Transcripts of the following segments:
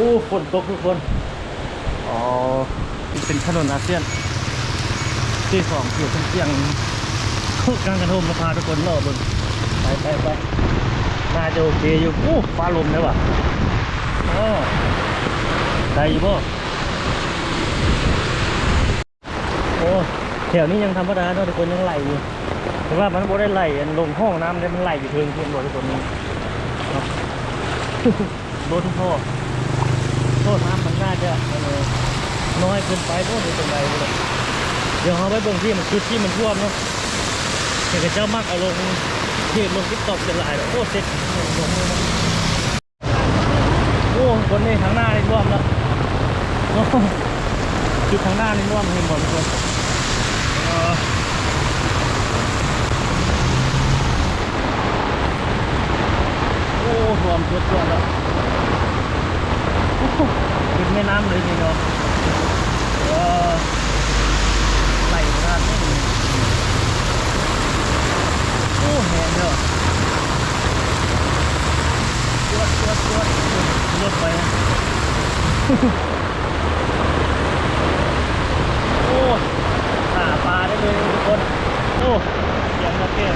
อ้ฝนตกทุกคน อ๋อ เป็นถนนอาเซียน ที่สองเกี่ยวกับเสียงกลางกระทมมาพาทุกคนรอบบนไปไปไปน่าจะโอเคอยู่โอ้ฟ้าลมเลยว่ะอ๋อได้อยู่บ่โอ้แถวนี้ยังธรรมดาเนาะทุกคนยังไหลอยู่แต่ว่ามันบ่ได้ไหลอันลงห้องน้ำได้มันไหลอยู่เพิงเพียงบ่ทุกคนนี่เนาะโดนท่อ โทษน้ำมันน่าจะน้อยเกินไปโทษหรือเป็นเลยเดี๋ยวเอาไว้เบื้องที่มันคือที่มันท่วมเนาะเด็กับเจ้ามักเอาลงเพจลงทิกตอกจะหลายแล้วโอ้เซ็ตโอ้คนนี้ทางหน้านี่ท่วมแล้วคือทางหน้านี่ท่วมเห็นหมดทุกคนเออโอ้ท่วมเยอะท่วมแล้ว โอ้โหเป็นแม่น้ำเลยทีเดียวเออไหลขนาดนี้โอ้แหงเด้อจวดจวดจวดรถไปนะ โอ้หาปลาได้ เลยทุกคน โอ้เสียงกระเทียม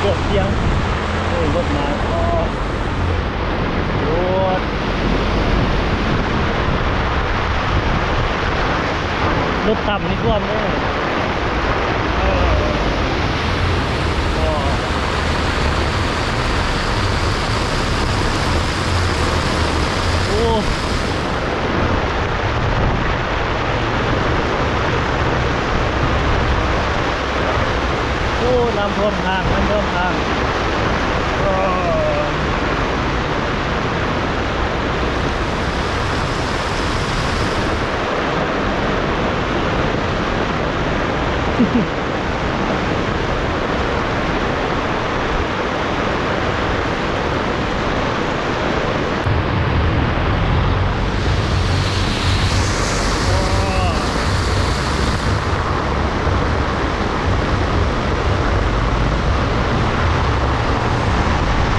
เกือบเสียงโอ้ยรถมาก็รถรถต่ำนี่ท่วมเลยเออก็โอ้โอ้น้ำท่วมทางน้ำท่วมทางเออ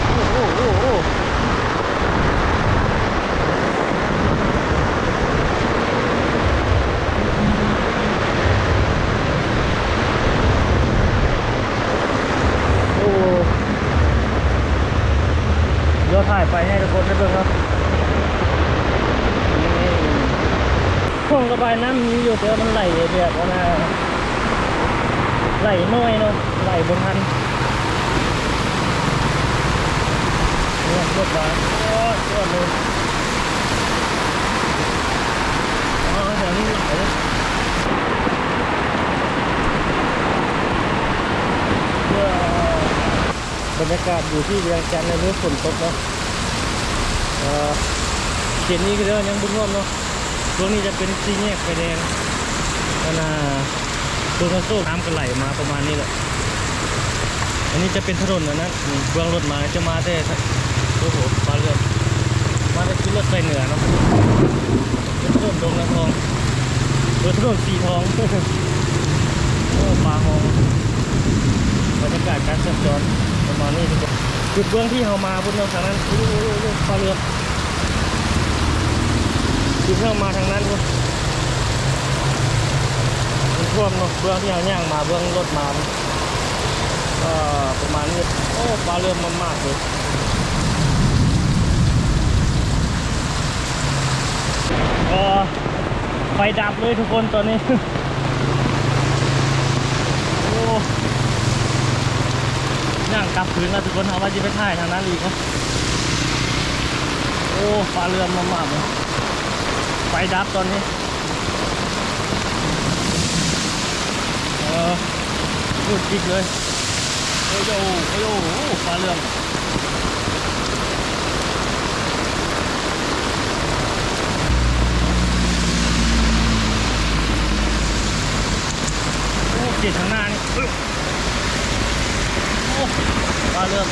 โอ้โอ้โอ้โอ้โอ้เดี๋ยวถ่าย ไปให้ทุกคนได้เบิ่งครับนี่ห้องระบายน้ำมีอยู่แต่ว่ามันไหลแบบว่าน่ะไหลน้อยเนาะไหลบนทันเนี่ยรถมาโอ้ยรถเลยอ๋อแถวนี้ไหลเลยบรรยากาศอยู่ที่เวียงจันทร์ในเรื่อฝนตกเนาะ เออเขตนี้ก็เดินยังบุญร่วมเนาะช่วงนี้จะเป็นซีแยกไฟแดงแล้วนะตัวกระโซ่น้ำก็ไหลมาประมาณนี้แหละอันนี้จะเป็นถนนนะนะเบื้องรถมาจะมาแต่โอ้โหมาเรือมาแต่ขึ้นรถไฟเหนือเนาะเป็นถนนดงนะทองเออถนนสีทองโอ้ปลาหองบรรยากาศการสัญจรประมาณนี้ทุกคนจุดเบื้องที่เรามาบนเราทางนั้นโอ้โหปลาเรือ ที่เรามาทางนั้นคุณมันท่วมเนาะเบื้องที่เราย่างมาเบื้องรถมาก็ประมาณนี้โอ้ปลาเริ่มมามากเลยก็ไฟดับเลยทุกคนตอนนี้โอ้ย่างกลับคืนแล้วทุกคนเอาว่าจะไปถ่ายทางนั้นอีกนะโอ้ปลาเรือมมากเลย ไฟดับตอนนี้เออพูดจริงเลยโอ้ยโอ้ยโอ้ฟ้าเรื่องเกียดทางหน้านี่โอ้ฟ้าเรื่อง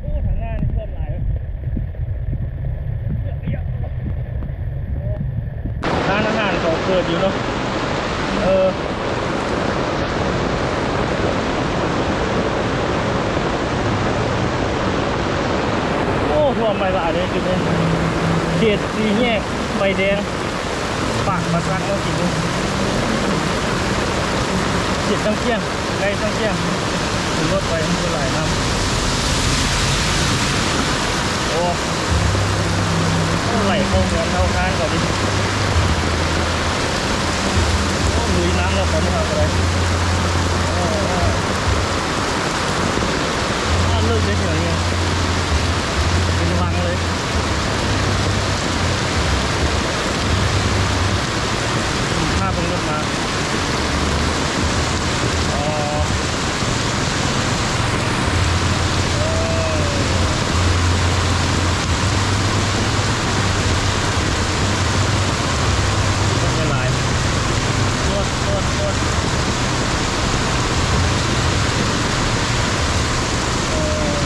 โอ้ทางหน้านี่เพิ่มหลายเลย เกิดอยู่เนาะเออโอ้ท่ วมไปหลายเลยจุดนี้เขตสีแยกไฟแดงปากมาซักแล้วกินเขตตั้งเที่ยงใกล้ตั้งเที่ยงถึงรถไปมันก็หลายน้ำโอ้ไหลเข้าเมืองเข้าค้านก่อนดิโอ้ลุยน้ำแล้วตอนนี้เอาอะไรโอ้โหอ้าวเลิกเฉยๆไงเป็นวังเลยภาพเพิ่งรถมา อ๋อเออไม่หลาย นวดนวดนวดเอ่อ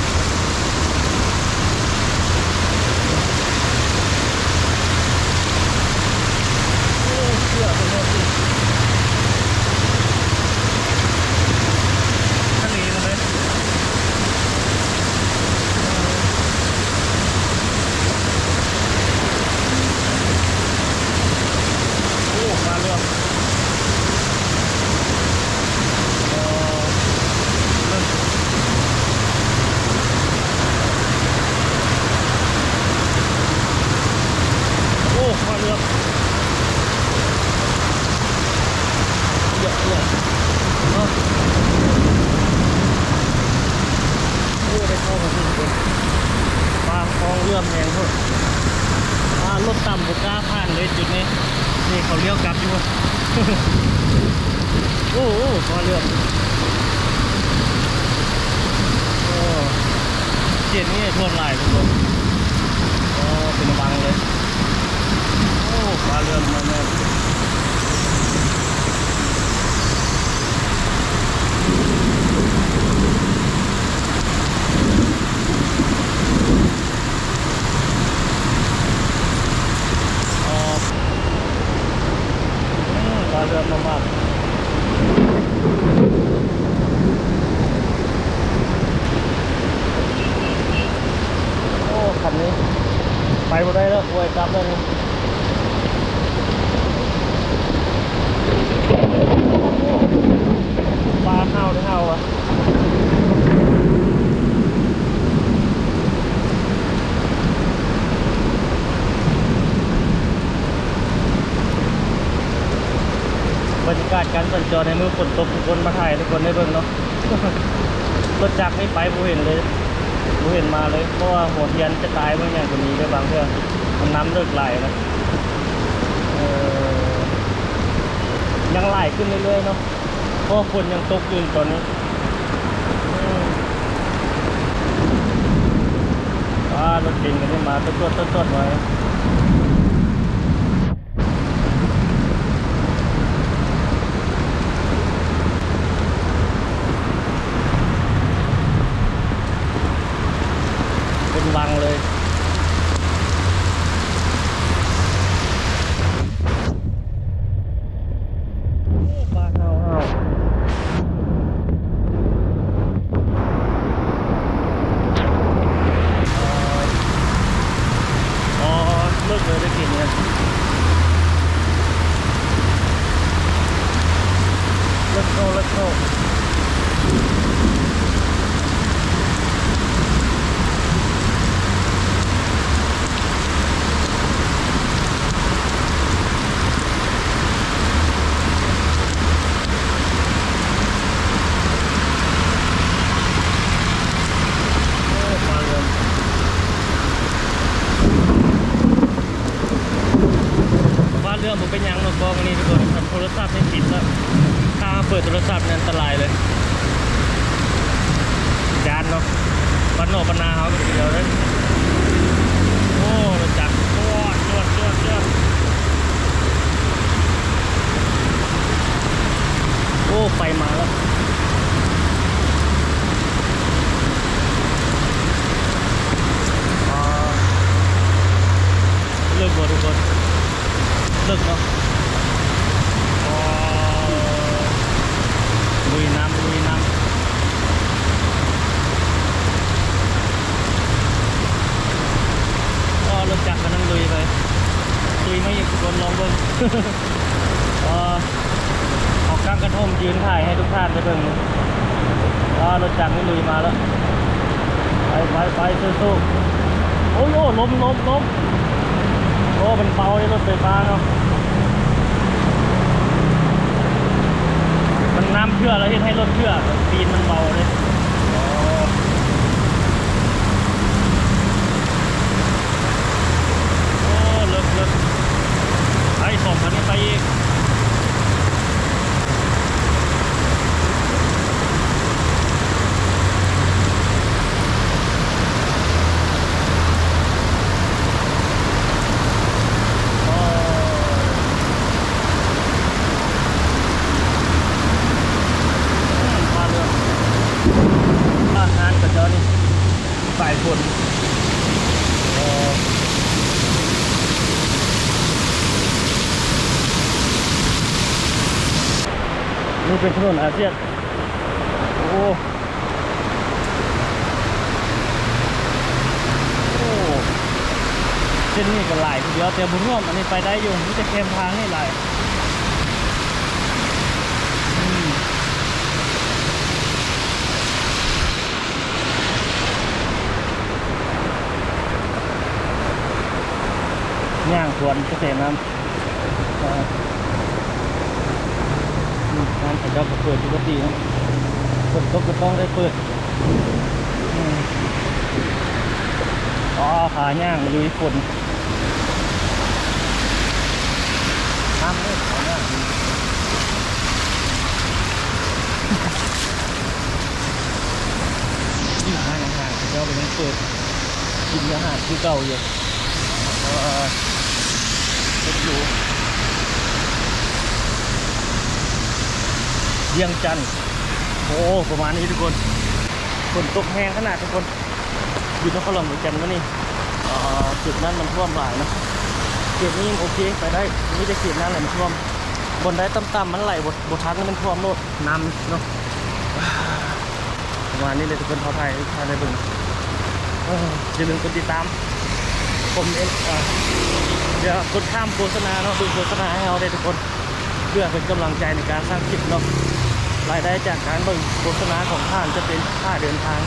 โอ้เชื่อเป็นโน่นสิทะเลมันเลยโอ้มาเรื่อง เอ่อเริ่มโอ้มาเรือเยอะเยอะเนาะโอ้ได้ เข้ามาที่นี่ปลาคลองเรือมแหงพวกปลารถต่ำบุกล้าผ่านเลยจุดนี้ นี่เขาเลี้ยวกลับอยู่โอ้โหพอเรือโอ้เจ็ดนี่ทวมหลายทุกคนก็เป็นวังเลย โอ้ปลาเรือมันเนี่ยอ๋ออืมปลาเรือมามาก โอ้คันนี้ ไปบ่ได้แล้วอวยกลับแล้วนี่ปลาเห่าได้เห่าอะบรรยากาศการสัญจรในมือฝนตกทุกคนมาถ่ายทุกคนได้เบิ่งเนาะรถจักรนี่ไปบ่เห็นเลยผมเห็นมาเลย เพราะว่าหัวเทียนจะตายเมื่ออย่างตัวนี้ด้วยบางเรื่อมันน้ำเลิกไหลนะเออยังไหลขึ้นเรื่อยๆเนาะเพราะว่าฝนยังตกอยู่ตอนนี้อืมอ่ารถเก่งกันนี่มาตัวตัวตัวๆไว้เป็นวังเลยโอ้ปลาเห่าเห่าอ๋อเลิกเลยได้กินเนี่ย Let's go, let's go. โอ้มาเรือบ้านเรศัพท์ไม่ปิดแล้วถ้าเปิดโทรศัพท์เนี่ยอันตรายเลยจานเนาะบ้านนอกบ้านาเขาเดียวเลยโอ้จักรจวดจวดจวดจวดโอ้ไฟมาแล้วเลิกบ่ทุกคนเลิกเนาะ ลุยมาอีกทุกคนลองเบิ่ง เออกกลางกระท่อมยืนถ่ายให้ทุกท่านได้เบิ่งรถจักรนี่ลุยมาแล้ว ไปไปไปสู้ๆโอ้ยโอ้ล้มล้มล้มโอ้เป็นเบาในรถไฟฟ้าเนาะมันน้ำเชื่อแล้วเห็นให้รถเชื่อปีนมันเบาเลยอ๋อโอ้เลิกเลิกไอ้สองคันนี้ไปอีกโอ้มาเรืออาหารกับเจ้านี่ฝ่ายคนเอ่อ นี่เป็นถนนอาเซียนโอ้เส้นนี้ก็หลายทีเดียวแต่บุญร่วมอันนี้ไปได้อยู่นี่จะเค็มทางนี่หลายย่างสวนเกษตรน้ำ อ่าอืมร้านขายดอกก็เปิดปกตินะฝนตกก็ต้องได้เปิดอ๋อขาย่างลุยฝนน้ำเลยขาย่างยิ่งห้างอาหารเจ้าไปยังเปิดกินอาหารคือเก่าอยู่เออเป็นอยู่ เวียงจันทร์โอ้ประมาณนี้ทุกคนฝนตกแห้งขนาดทุกคนอยู่นครหลวงเหมือนกันวะนี่อ่อจุดนั้นมันท่วมหลายนะเขตนี้โอเคไปได้นี่จะเขตนั้นแหละมันท่วม บนได้ต่ำๆมันไหลบทบททักนี่มันท่วมโลดน้ำเนาะประมาณนี้เลยทุกคนขออภัยทุกท่านได้เบิ่งอย่าลืมกดติดตาม ผมเองเอ่อเดี๋ยวกดข้ามโฆษณาเนาะดูโฆษณาให้เราได้ทุกคน เพื่อเป็นกำลังใจในการสร้างคลิปเนาะ รายได้จากการเบิ่งโฆษณาของท่านจะเป็นค่าเดินทาง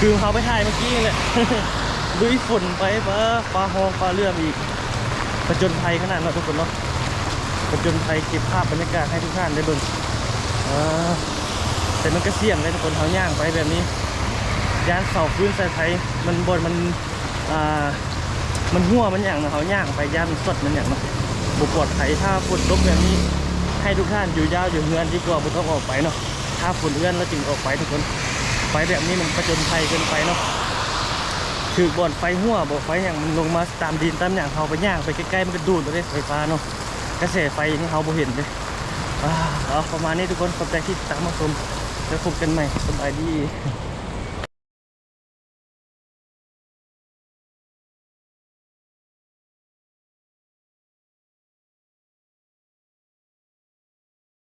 คือเขาไปถ่ายเมื่อกี้นี่แหละลุยฝุ่นไปปะปลาหองปลาเลื่อมอีกประจนภัยขนาดนั้นทุกคนเนาะประจนภัยเก็บภาพบรรยากาศให้ทุกท่านได้เบิ่งแต่มันก็เสี่ยงเลยทุกคนเขาย่างไปแบบนี้ยานเสาพื้นสายไฟมันบนมันอ่ามันหัวมันอย่างนะเขาย่างไปย่านมันสดมันอย่างเนาะบุปลอดภัยถ้าฝนตกแบบนี้ ให้ทุกท่านอยู่ยาวอยู่เฮือนดีกว่าบุต้องออกไปเนาะถ้าฝนเอื้อนแล้วจึงออกไปทุกคนไฟแบบนี้มันประจนภัยเกินไปเนาะถือบ่อนไฟหัวบ่ไฟอย่างมันลงมาตามดินตามอย่างเขาไปย่างไปใกล้ๆมันก็ดูดไปเลยไฟฟ้าเนาะกระแสไฟนี่เขาบ่เห็นเลยอ่าเอาประมาณนี้ทุกคนขอบใจที่ติดตามมาชมแล้วพบกันใหม่สบายดี